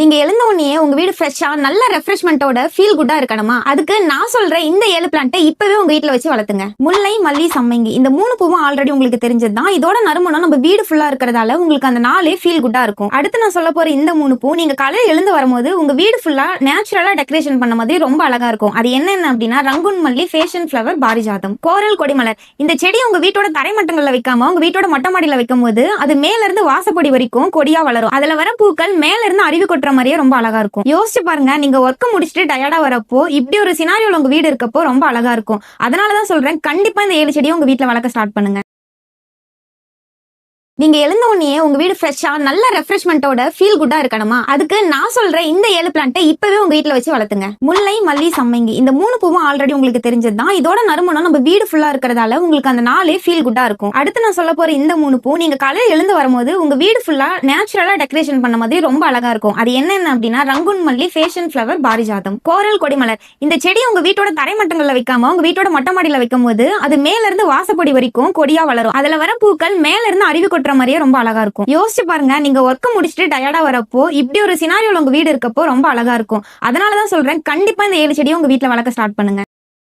நீங்க எழுந்த உடனே உங்க வீடு ஃப்ரெஷ்ஷா நல்ல ரெஃப்ரெஷ்மெண்ட்டோட ஃபீல் குட்டா இருக்கணுமா? அதுக்கு நான் சொல்ற இந்த ஏழு பிளான்ட்டை இப்பவே உங்க வீட்டுல வச்சு வளர்த்துங்க. முல்லை மல்லி சம்மங்கி இந்த மூணு பூவும் ஆல்ரெடி உங்களுக்கு தெரிஞ்சது தான் இதோட நறுமணம் நம்ம வீடு ஃபுல்லா இருக்கிறதால உங்களுக்கு அந்த நாளே ஃபீல் குட்டா இருக்கும். அடுத்து நான் சொல்ல போற இந்த மூணு பூ நீங்க காலையில எழுந்து வரும்போது உங்க வீடு ஃபுல்லா நேச்சுரலா டெக்கரேஷன் பண்ண மாதிரி ரொம்ப அழகா இருக்கும். அது என்னென்ன அப்படின்னா ரங்குன் மல்லி ஃபேஷன் ஃபிளவர் பாரிஜாதம் கோரல் கொடிமலர். இந்த செடி உங்க வீட்டோட தரைமட்டங்கள்ல வைக்காம உங்க வீட்டோட மொட்டை மாடியில வைக்கும் போது அது மேல இருந்து வாசப்படி வரைக்கும் கொடியா வளரும். அதுல வர பூக்கள் மேல இருந்து அருவி கொட்டுற மாதிரியே ரொம்ப அழகா இருக்கும். யோசிச்சு பாருங்க நீங்க ஒர்க் முடிச்சுட்டு டயர்டா வரப்போ இப்படி ஒரு சினாரியோல உங்க வீடு இருக்கப்போ ரொம்ப அழகா இருக்கும். அதனாலதான் சொல்றேன் கண்டிப்பா இந்த ஏழு செடியை உங்க வீட்டுல வளர்க்க ஸ்டார்ட் பண்ணுங்க. நீங்க எழுந்த உடனே உங்க வீடு ஃப்ரெஷ்ஷா நல்ல ரெஃப்ரெஷ்மெண்ட்டோட ஃபீல் குட்டா இருக்கணுமா? அதுக்கு நான் சொல்ற இந்த ஏழு பிளான்ட்டை இப்பவே உங்க வீட்டுல வச்சு வளர்த்துங்க. முல்லை மல்லி சம்மங்கி இந்த மூணு பூவும் ஆல்ரெடி உங்களுக்கு தெரிஞ்சது தான் இதோட நறுமணம் நம்ம வீடு ஃபுல்லா இருக்கிறதால உங்களுக்கு அந்த நாளே ஃபீல் குட்டா இருக்கும். அடுத்து நான் சொல்ல போற இந்த மூணு பூ நீங்க காலையில எழுந்து வரும்போது உங்க வீடு ஃபுல்லா நேச்சுரலா டெக்கரேஷன் பண்ண மாதிரி ரொம்ப அழகா இருக்கும். அது என்னென்ன அப்படின்னா ரங்குன் மல்லி ஃபேஷன் ஃபிளவர் பாரிஜாதம். கோரல் கொடிமலர். இந்த செடி உங்க வீட்டோட தரை மட்டங்கள்ல வைக்காம உங்க வீட்டோட மொட்டை மாடியில வைக்கும் போது அது மேல இருந்து வாசப்படி வரைக்கும் கொடியா வளரும். அதுல வர பூக்கள் மேல இருந்து அருவி கொட்டுற மாதிரியே ரொம்ப அழகா இருக்கும். யோசிச்சு பாருங்க நீங்க ஒர்க் முடிச்சுட்டு டயர்டா வரப்போ இப்படி ஒரு சினாரியோல உங்க வீடு இருக்கப்போ ரொம்ப அழகா இருக்கும். அதனாலதான் சொல்றேன் கண்டிப்பா இந்த ஏழு செடியை உங்க வீட்டுல வளர்க்க ஸ்டார்ட் பண்ணுங்க.